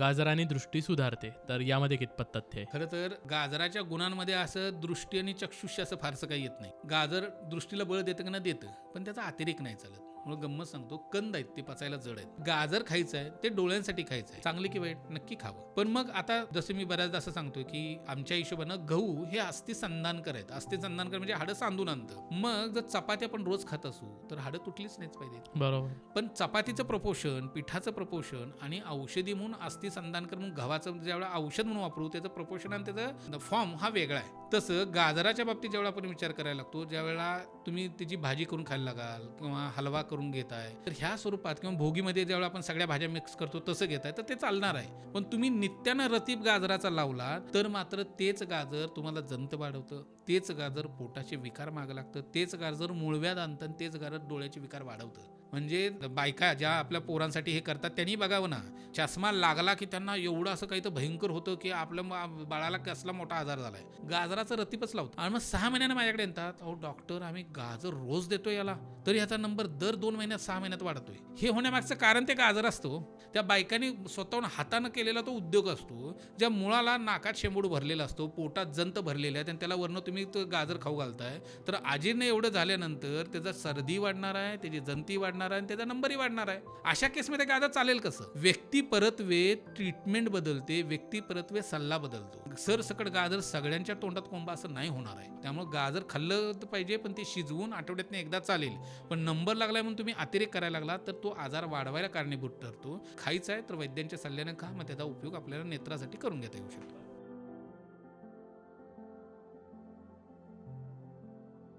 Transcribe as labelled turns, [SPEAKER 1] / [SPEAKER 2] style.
[SPEAKER 1] गाजराने दृष्टी सुधारते तर यामध्ये कितपत तथ्य आहे?
[SPEAKER 2] खरं तर गाजराच्या गुणांमध्ये असं दृष्टी आणि चक्षुष्य असं फारसं काही येत नाही. गाजर दृष्टीला बळ देतं का ना देतं पण त्याचा अतिरेक नाही चालत. म्हणून गंमत सांगतो कंद आहेत ते पचायला जड आहेत. गाजर खायचं आहे ते डोळ्यांसाठी खायचं आहे चांगले की वाईट नक्की खावं. पण मग आता जसं मी बऱ्याचदा असं सांगतो की आमच्या हिशोबानं गहू हे अस्थि संधानकर आहेत. अस्थि संधानकर म्हणजे हाडं सांधून आणतं. मग जर चपाती आपण रोज खात असू तर हाडं तुटलीच नाहीच पाहिजे
[SPEAKER 1] बरोबर.
[SPEAKER 2] पण चपातीचं प्रपोषण पिठाचं प्रपोषण आणि औषधी म्हणून अस्थि संधानकर म्हणून गव्हाचं ज्यावेळेला औषध म्हणून वापरू त्याचं प्रपोषण आणि त्याचं फॉर्म हा वेगळा आहे. तसं गाजराच्या बाबतीत ज्यावेळेला आपण विचार करायला लागतो ज्यावेळेला तुम्ही त्याची भाजी करून खायला लागाल किंवा हलवा करून घेताय तर ह्या स्वरूपात किंवा भोगीमध्ये ज्यावेळेला आपण सगळ्या भाज्या मिक्स करतो तसं घेताय तर ते चालणार आहे. पण तुम्ही नित्यानं रतीब गाजराचा लावला तर मात्र तेच गाजर तुम्हाला जंत वाढवतं. तेच गाजर पोटाचे विकार मागं लागतं. तेच गाजर मुळव्यात आणतं आणि तेच गाजर डोळ्याचे विकार वाढवतं. म्हणजे बायका ज्या आपल्या पोरांसाठी हे करतात त्यांनी बघावं ना. चष्मा लागला की त्यांना एवढं असं काही तर भयंकर होतं की आपलं बाळाला कसला मोठा आजार झालाय. गाजराचं रतीपच लावतो आणि मग सहा महिन्याने माझ्याकडे येतात. अहो डॉक्टर आम्ही गाजर रोज देतो याला. तर ह्याचा नंबर दर दोन महिन्यात सहा महिन्यात वाढतोय. हे होण्यामागचं कारण ते गाजर असतो. त्या बायकांनी स्वतःहून हातानं केलेला तो उद्योग असतो ज्या मुळाला नाकात शेंबूड भरलेला असतो पोटात जंत भरलेला आहे आणि त्याला वरनं तुम्ही तो गाजर खाऊ घालताय. तर आजीने एवढं झाल्यानंतर त्याचा सर्दी वाढणार आहे त्याची जंती वाढणार आहे आणि त्याचा नंबरही वाढणार आहे. अशा केसमध्ये गाजर चालेल कसं? व्यक्ती परत्वे ट्रीटमेंट बदलते व्यक्ती परत्वे सल्ला बदलतो. सरसकट गाजर सगळ्यांच्या तोंडात कोंबा असं नाही होणार आहे. त्यामुळे गाजर खाल्लं तर पाहिजे पण ते शिजवून आठवड्यातनं एकदा चालेल. पण नंबर लागलाय म्हणून तुम्ही अतिरेक करायला लागला तर तो आजार वाढवायला कारणीभूत ठरतो. खायचा आहे तर वैद्यांच्या सल्ल्यानं खा मग त्याचा उपयोग आपल्याला नेत्रासाठी करून घेता येऊ शकतो.